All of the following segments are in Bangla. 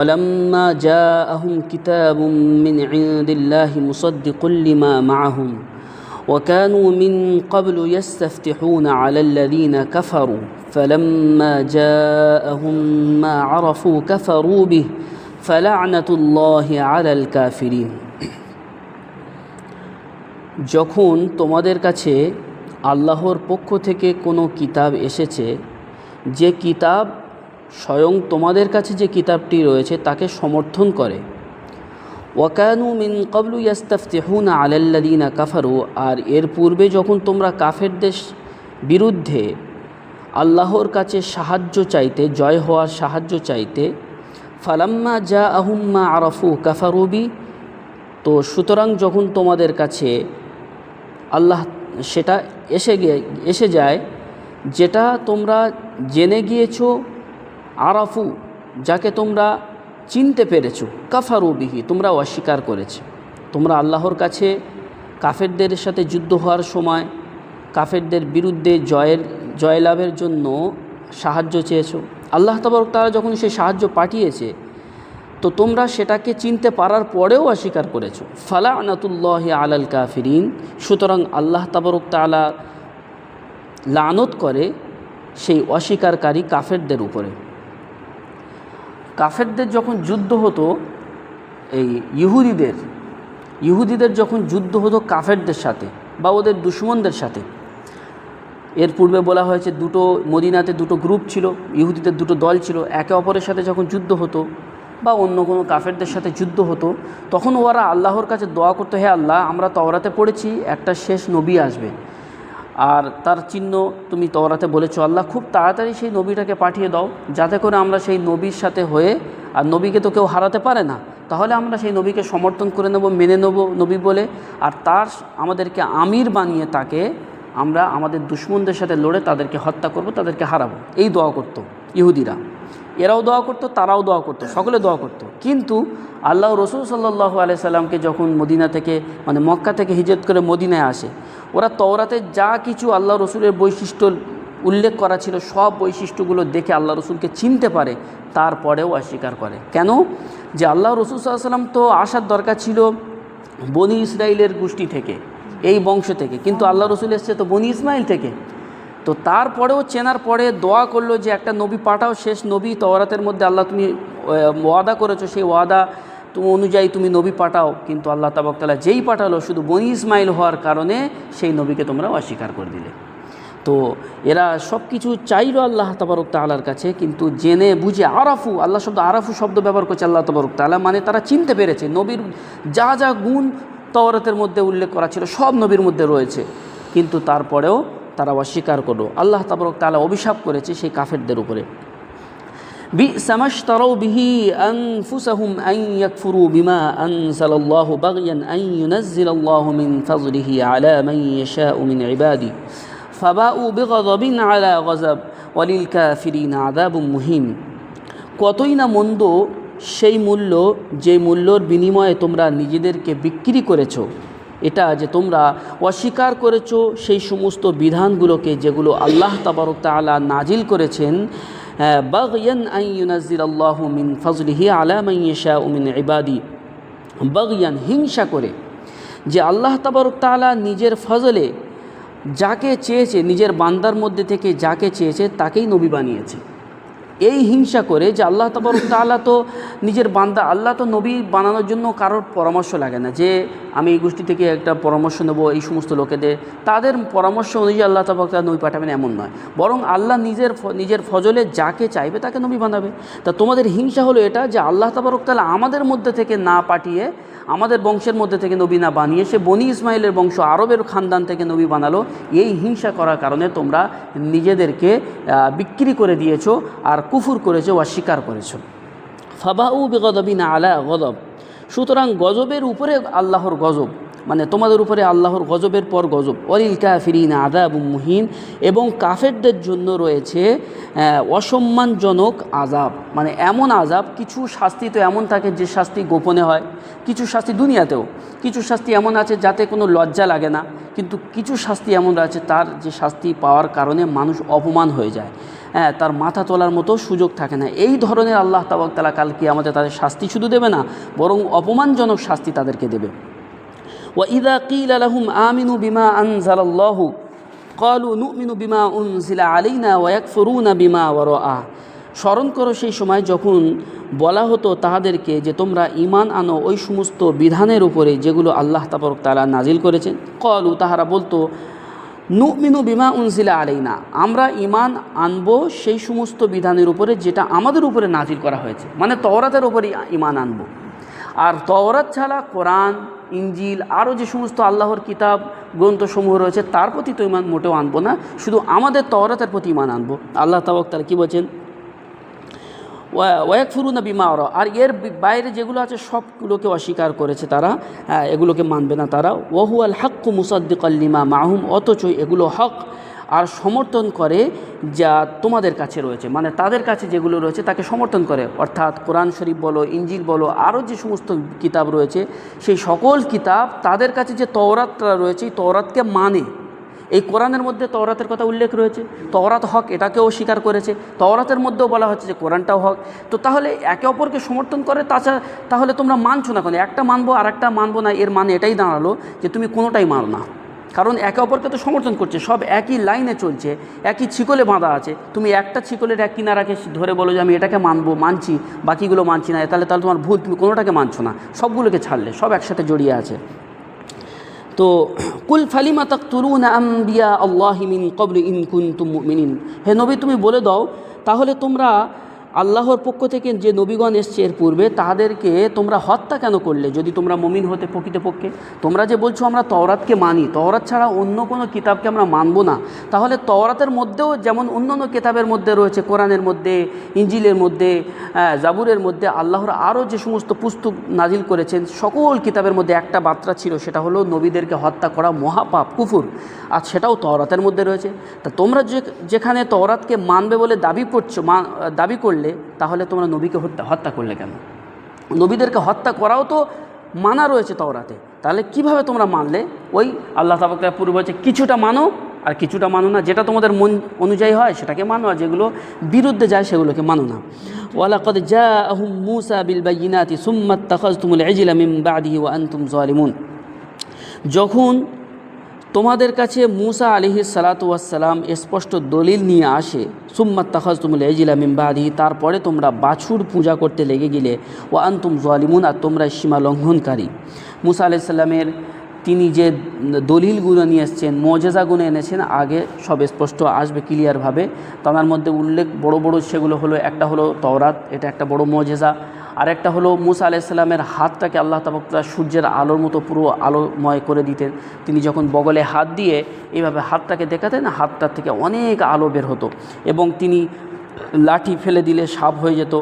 ولما جاءهم كتاب من عند الله مصدق لما معهم وكانوا من قبل يستفتحون على الذين كفروا فلما جاءهم ما عرفوا كفروا به فلعنة الله على الكافرين যখন তোমাদের কাছে আল্লাহর পক্ষ থেকে কোনো কিতাব এসেছে যে কিতাব স্বয়ং তোমাদের কাছে যে কিতাবটি রয়েছে তাকে সমর্থন করে। ওয়াকানু মিন কবলু ইয়াস্তাফতিহুন আলাল্লাদিনা কাফারু, আর এর পূর্বে যখন তোমরা কাফেরদের বিরুদ্ধে আল্লাহর কাছে সাহায্য চাইতে, জয় হওয়ার সাহায্য চাইতে, ফালাম্মা যা আহুম্মা আরফু কাফারুবি তো সুতরাং যখন তোমাদের কাছে আল্লাহ সেটা এসে গিয়ে এসে যায়, যেটা তোমরা জেনে গিয়েছো আরাফু, যাকে তোমরা চিনতে পেরেছ পেরেছ কাফারুবিহি তোমরা অস্বীকার করেছে। তোমরা আল্লাহর কাছে কাফেরদের সাথে যুদ্ধ হওয়ার সময় কাফেরদের বিরুদ্ধে জয়ের, জয়লাভের জন্য সাহায্য চেয়েছো। আল্লাহ তবরক তারা যখন সে সাহায্য পাঠিয়েছে, তো তোমরা সেটাকে চিনতে পারার পরেও অস্বীকার করেছ। ফালা আনাতুল্লাহ আলাল কাফিরিন, সুতরাং আল্লাহ তাবরক তালা লানত করে সেই অস্বীকারী কাফেরদের উপরে। কাফেরদের যখন যুদ্ধ হতো, এই ইহুদিদের ইহুদিদের যখন যুদ্ধ হতো কাফেরদের সাথে বা ওদের দুশ্মনদের সাথে, এর পূর্বে বলা হয়েছে দুটো মদিনাতে দুটো গ্রুপ ছিল, ইহুদিদের দুটো দল ছিল, একে অপরের সাথে যখন যুদ্ধ হতো বা অন্য কোনো কাফেরদের সাথে যুদ্ধ হতো, তখন ওরা আল্লাহর কাছে দোয়া করতো, হে আল্লাহ, আমরা তওরাতে পড়েছি, একটা শেষ নবী আসবে। আর তার চিহ্ন তুমি তওরাতে বলেছ, আল্লাহ খুব তাড়াতাড়ি সেই নবীটাকে পাঠিয়ে দাও, যাতে করে আমরা সেই নবীর সাথে হয়ে, আর নবীকে তো কেউ হারাতে পারে না, তাহলে আমরা সেই নবীকে সমর্থন করে নেব, মেনে নেব নবী বলে। আর তার আমাদেরকে আমির বানিয়ে তাকে আমরা আমাদের দুশ্মনদের সাথে লড়ে তাদেরকে হত্যা করব, তাদেরকে হারাবো। এই দোয়া করতো ইহুদিরা। এরাও দোয়া করতো, তারাও দোয়া করতো, সকলে দোয়া করতো। কিন্তু আল্লাহ রসুল সাল্লাহ আলাইসাল্লামকে যখন মদিনা থেকে মানে মক্কা থেকে হিজরত করে মদিনায় আসে, ওরা তওরাতে যা কিছু আল্লাহ রসুলের বৈশিষ্ট্য উল্লেখ করা ছিল, সব বৈশিষ্ট্যগুলো দেখে আল্লাহ রসুলকে চিনতে পারে, তারপরেও অস্বীকার করে। কেন? যে আল্লাহ রসুল সাল্লাম তো আসার দরকার ছিল বনি ইসরায়েলের গোষ্ঠী থেকে, এই বংশ থেকে। কিন্তু আল্লাহ রসুল এসছে তো বনি ইসমাইল থেকে। তো তারপরেও চেনার পরে দোয়া করল যে একটা নবী পাঠাও, শেষ নবী তওরাতের মধ্যে আল্লাহ তুমি ওয়াদা করেছ, সেই ওয়াদা তুমি অনুযায়ী তুমি নবী পাঠাও। কিন্তু আল্লাহ তাবকতালা যেই পাঠালো, শুধু বনি ইসমাইল হওয়ার কারণে সেই নবীকে তোমরা অস্বীকার করে দিলে। তো এরা সব কিছু চাইল আল্লাহ তবরক তালার কাছে, কিন্তু জেনে বুঝে আরাফু, আল্লাহ শব্দ আরাফু শব্দ ব্যবহার করছে আল্লাহ তবরক তালা মানে তারা চিনতে পেরেছে, নবীর যা যা গুণ তওরাতের মধ্যে উল্লেখ করা ছিল সব নবীর মধ্যে রয়েছে। কিন্তু তারপরেও তারা অস্বীকার করল। আল্লাহ তাবরক তালা অভিশাপ করেছে সেই কাফেরদের উপরে। বি সামাশতারাউ বিহি আনফুসাহুম আন ইয়াকফুরু বিমা আনসালাল্লাহু বাগিয়ান আন ইউনাজ্জিলাল্লাহু মিন ফাযলিহি আলা মান ইয়াশাউ মিন ইবাদি। ফাবাউ বিগযব আলা গযব ওয়ালিল কাফিরিন আযাবুম মুহিম। কতই না মন্দ সেই মূল্য, যে মূল্যর বিনিময়ে তোমরা নিজেদেরকে বিক্রি করেছ। এটা যে তোমরা অস্বীকার করেছ সেই সমস্ত বিধানগুলোকে যেগুলো আল্লাহ তাবারক তালা নাজিল করেছেন বাগয়ান আই ইউনাজির আল্লাহ মিন ফজলিহি আলা মাইয়েশা উমিন ইবাদি। বাগয়ান হিংসা করে যে আল্লাহ তাবারক তালা নিজের ফজলে যাকে চেয়েছে, নিজের বান্দার মধ্যে থেকে যাকে চেয়েছে, তাকেই নবী বানিয়েছে। এই হিংসা করে যে আল্লাহ তবরক তাল্লাহ তো নিজের বান্দা, আল্লাহ তো নবী বানানোর জন্য কারোর পরামর্শ লাগে না যে আমি এই গোষ্ঠী থেকে একটা পরামর্শ নেব, এই সমস্ত লোকেদের। তাদের পরামর্শ অনুযায়ী আল্লাহ তবরক তাল্লাহ নবী পাঠাবেন এমন নয়। বরং আল্লাহ নিজের নিজের ফজলে যাকে চাইবে তাকে নবী বানাবে। তা তোমাদের হিংসা হলো এটা যে আল্লাহ তবরক তাল্লাহ আমাদের মধ্যে থেকে না পাঠিয়ে আমাদের বংশের মধ্যে থেকে নবী না বানিয়ে সে বনি ইসমাইলের বংশ আরবের খানদান থেকে নবী বানালো। এই হিংসা করার কারণে তোমরা নিজেদেরকে বিক্রি করে দিয়েছ আর কুফুর করেছ বা স্বীকার করেছ। ফাবাউ বেগদবিনা আলা গদব। সুতরাং গজবের উপরে আল্লাহর গজব। মানে তোমাদের উপরে আল্লাহর গজবের পর গজব। অলিল কাফিরিন আদাব মুহিন। এবং কাফেরদের জন্য রয়েছে অসম্মানজনক আজাব মানে এমন আজাব কিছু শাস্তি তো এমন থাকে যে শাস্তি গোপনে হয়। কিছু শাস্তি দুনিয়াতেও। কিছু শাস্তি এমন আছে যাতে কোনো লজ্জা লাগে না। কিন্তু কিছু শাস্তি এমন আছে তার যে শাস্তি পাওয়ার কারণে মানুষ অপমান হয়ে যায়। হ্যাঁ তার মাথা তোলার মতো সুযোগ থাকে না। এই ধরনের আল্লাহ তাবাক তালা কালকে আমাদের তাদের শাস্তি শুধু দেবে না, বরং অপমানজনক শাস্তি তাদেরকে দেবে। وإذا قيل لهم آمنوا بما أنزل الله قالوا نؤمن بما أنزل علينا ويكفرون بما وراءه স্মরণ করো সেই সময় যখন বলা হতো তাহাদেরকে যে তোমরা ইমান আনো ওই সমস্ত বিধানের উপরে যেগুলো আল্লাহ তাবরক তারা নাজিল করেছেন কলু তাহারা বলতো নুমিনু বিমা উনসিলা আলাইনা আমরা ইমান আনবো সেই সমস্ত বিধানের উপরে যেটা আমাদের উপরে নাজিল করা হয়েছে মানে তওরাতের উপরে ইমান আনবো আর তওরাত ছাড়া কোরআন ইঞ্জিল আরও যে সমস্ত আল্লাহর কিতাব গ্রন্থসমূহ রয়েছে তার প্রতি তো ইমান মোটেও আনব না শুধু আমাদের তহরাতের প্রতি ইমান আনব। আল্লাহ তাবক তারা কী বলছেন? ওয়াক ফুরুনা বিমা ওরা আর এর বাইরে যেগুলো আছে সবগুলোকে অস্বীকার করেছে তারা হ্যাঁ, এগুলোকে মানবে না তারা। ওহু আল হাক্কু মুসাদ্দিক আল্লিমা মাহুম অথচ এগুলো হক। আর সমর্থন করে যা তোমাদের কাছে রয়েছে। মানে তাদের কাছে যেগুলো রয়েছে, তাকে সমর্থন করে। অর্থাৎ কোরআন শরীফ বলো ইঞ্জিল বলো, আরও যে সমস্ত কিতাব রয়েছে, সেই সকল কিতাব তাদের কাছে যে তওরাতটা রয়েছে, এই তওরাতকে মানে। এই কোরআনের মধ্যে তওরাতের কথা উল্লেখ রয়েছে। তওরাত হক এটাকেও স্বীকার করেছে। তওরাতের মধ্যেও বলা হচ্ছে যে কোরআনটাও হক। তো তাহলে একে অপরকে সমর্থন করে, তাছাড়া তাহলে তোমরা মানছো না কেন? একটা মানবো আর একটা মানবো না, এর মানে এটাই দাঁড়াল যে তুমি কোনোটাই মানো না। কারণ একে অপরকে তো সমর্থন করছে, সব একই লাইনে চলছে, একই ছিকলে বাঁধা আছে। তুমি একটা ছিকলের এক কিনারাকে ধরে বলো যে আমি এটাকে মানবো, মানছি, বাকিগুলো মানছি না তাহলে তাহলে তোমার ভুল, তুমি কোনোটাকে মানছো না। সবগুলোকে ছাড়লে, সব একসাথে জড়িয়ে আছে। তো, কুল ফালিমা তাক তুরুন আম্বিয়া আল্লাহিমিন কবল ইন কুন্তুম মুমিনিন। হে নবী, তুমি বলে দাও, তাহলে তোমরা আল্লাহর পক্ষ থেকে যে নবীগণ এসছে এর পূর্বে, তাদেরকে তোমরা হত্যা কেন করলে? যদি তোমরা মমিন হতে প্রকৃতপক্ষে। তোমরা যে বলছো আমরা তওরাতকে মানি, তওরাত ছাড়া অন্য কোনো কিতাবকে আমরা মানব না। তাহলে তওরাতের মধ্যেও যেমন অন্য অন্য কিতাবের মধ্যে রয়েছে, কোরআনের মধ্যে, ইঞ্জিলের মধ্যে জাবুরের মধ্যে, আল্লাহর আরও যে সমস্ত পুস্তক নাজিল করেছেন, সকল কিতাবের মধ্যে একটা বার্তা ছিল, সেটা হলো নবীদেরকে হত্যা করা মহাপাপ, কুফুর। আর সেটাও তওরাতের মধ্যে রয়েছে। তা তোমরা যেখানে তওরাতকে মানবে বলে দাবি করছ দাবি করলে তাহলে তোমরা নবীকে হত্যা হত্যা করলে কেন? নবীদেরকে হত্যা করাও তো মানা রয়েছে তওরাতে। তাহলে কীভাবে তোমরা মানলে? ওই আল্লাহ তাবাকরা পূর্ব হচ্ছে কিছুটা মানো আর কিছুটা মানো না। যেটা তোমাদের মন অনুযায়ী হয় সেটাকে মানো আর যেগুলো বিরুদ্ধে যায় সেগুলোকে মানো না। ওয়ালাকদ জাআহুম মূসা বিল বাইয়িনাতি সুম্মা ইত্তাখাযতুমুল ইজলা মিন বাদিহি ওয়া আনতুম যালিমুন। যখন তোমাদের কাছে মুসা আলিহি সালাতাম স্পষ্ট দলিল নিয়ে আসে। সুম্মাত তাখাজ তুমুল এজিলা মিমবাদি তারপরে তোমরা বাছুর পূজা করতে লেগে গেলে ও আন্তুম জলিমুন, আর তোমরা সীমা লঙ্ঘনকারী। মুসা আলাইসাল্লামের তিনি যে দলিলগুলো নিয়ে এসছেন, মজেজাগুলো এনেছেন আগে সব স্পষ্ট আসবে ক্লিয়ারভাবে তার মধ্যে উল্লেখ বড় বড় সেগুলো হলো, একটা হলো তওরাত, এটা একটা বড় মজেজা। আরেকটা হলো মুসা আলাইসাল্লামের হাতটাকে আল্লাহ তাবকরা সূর্যের আলোর মতো পুরো আলোময় করে দিতেন। তিনি যখন বগলে হাত দিয়ে এইভাবে হাতটাকে দেখাতেন, হাতটার থেকে অনেক আলো বের হতো এবং তিনি লাঠি ফেলে দিলে সাপ হয়ে যেত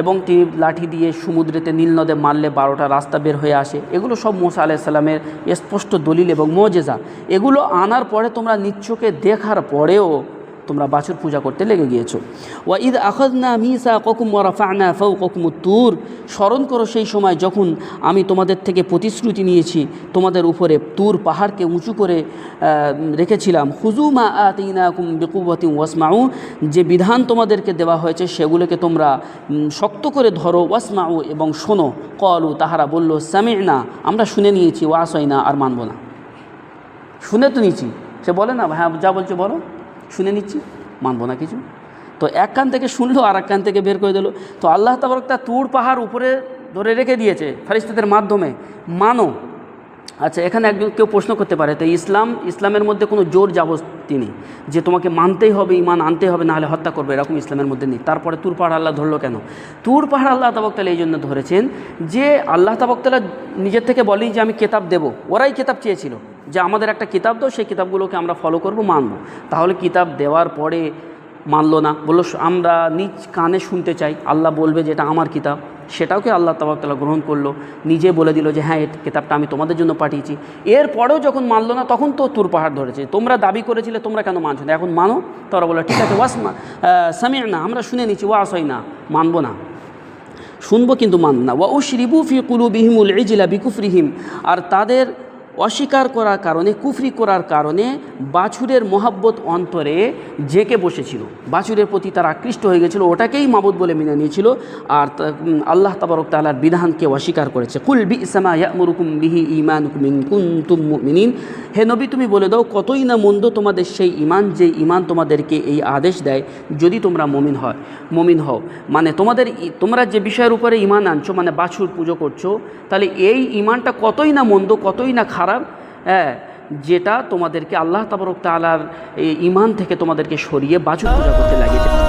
এবং তিনি লাঠি দিয়ে সমুদ্রেতে নীল নদে মারলে বারোটা রাস্তা বের হয়ে আসে। এগুলো সব মোসা আলাইসাল্লামের স্পষ্ট দলিল এবং মজেজা। এগুলো আনার পরে তোমরা নিচ্ছকে দেখার পরেও তোমরা বাছুর পূজা করতে লেগে গিয়েছো। ওয়া ঈদ আখদনা মিসা ককুম ওয়ারাফানা ফৌ ককুম তুর স্মরণ করো সেই সময় যখন আমি তোমাদের থেকে প্রতিশ্রুতি নিয়েছি, তোমাদের উপরে তুর পাহাড়কে উঁচু করে রেখেছিলাম। হুজুমা আতিনা কুম বেকুবতি ওয়াসমাউ, যে বিধান তোমাদেরকে দেওয়া হয়েছে সেগুলোকে তোমরা শক্ত করে ধরো, ওয়াসমাউ এবং শোনো। কলু তাহারা বলল সামি না আমরা শুনে নিয়েছি ওয়াসই না আর মানব না। শুনে তো নিয়েছি। সে বলে না হ্যাঁ যা বলছো বলো। শুনে নিচ্ছি, মানবো না কিছু। তো এক কান থেকে শুনলো, আর এক কান থেকে বের করে দিল। তো আল্লাহ তাবরক তা তুর পাহাড় উপরে ধরে রেখে দিয়েছে ফারিস্তাদের মাধ্যমে। মানো। আচ্ছা এখানে একজন কেউ প্রশ্ন করতে পারে, তো ইসলাম, ইসলামের মধ্যে কোনো জোর যাবস্তি নেই? যে তোমাকে মানতেই হবে, ইমান আনতেই হবে, নাহলে হত্যা করবে, এরকম ইসলামের মধ্যে নেই। তারপরে তুর পাহাড় আল্লাহ ধরলো কেন? তুর পাহাড় আল্লাহ তাবকতালা এই জন্য ধরেছেন যে, আল্লাহ তাবকতালা নিজের থেকে বলেই যে, আমি কেতাব দেবো। ওরাই কেতাব চেয়েছিল। যে আমাদের একটা কিতাব দাও, সেই কিতাবগুলোকে আমরা ফলো করব, মানব। তাহলে কিতাব দেওয়ার পরে মানলো না। বলল, আমরা নিজ কানে শুনতে চাই। আল্লাহ বলবে যে এটা আমার কিতাব। সেটাওকে আল্লাহ তাবাকতালা গ্রহণ করল? নিজে বলে দিল যে হ্যাঁ এই কিতাবটা আমি তোমাদের জন্য পাঠিয়েছি। এরপরেও যখন মানলো না, তখন তো তুর পাহাড় ধরেছে। তোমরা দাবি করেছিলে, তোমরা কেন মানছো না? এখন মানো? তারা বলে ঠিক আছে ওয়াস সামিয়া না আমরা শুনে নিচ্ছি ওয়াস হয় না মানবো না। শুনব কিন্তু মান না। ওয়া উশরিবু ফি কুলুবিহিমুল ইজলা বিকুফরিহিম। আর তাদের অস্বীকার করার কারণে, কুফরি করার কারণে বাছুরের মহাব্বত অন্তরে জেকে বসেছিল। বাছুরের প্রতি তারা আকৃষ্ট হয়ে গেছিল, ওটাকেই মাবুদ বলে মেনে নিয়েছিল আর আল্লাহ তাবারক তাআলার বিধানকে অস্বীকার করেছে। কুল বি ইসামা ইয়ামুরুকুম বিহি ইমান মুমিনিন। হে নবী, তুমি বলে দাও, কতই না মন্দ তোমাদের সেই ইমান যে ইমান তোমাদেরকে এই আদেশ দেয় যদি তোমরা মমিন হয়, মমিন হও। মানে তোমাদের তোমরা যে বিষয়ের উপরে ইমান আনছো মানে বাছুর পুজো করছ, তাহলে এই ইমানটা কতই না মন্দ, কতই না খারাপ হ্যাঁ যেটা তোমাদেরকে আল্লাহ তাবরক তালার ইমান থেকে তোমাদেরকে সরিয়ে বাজু পূজা করতে লাগিয়েছে।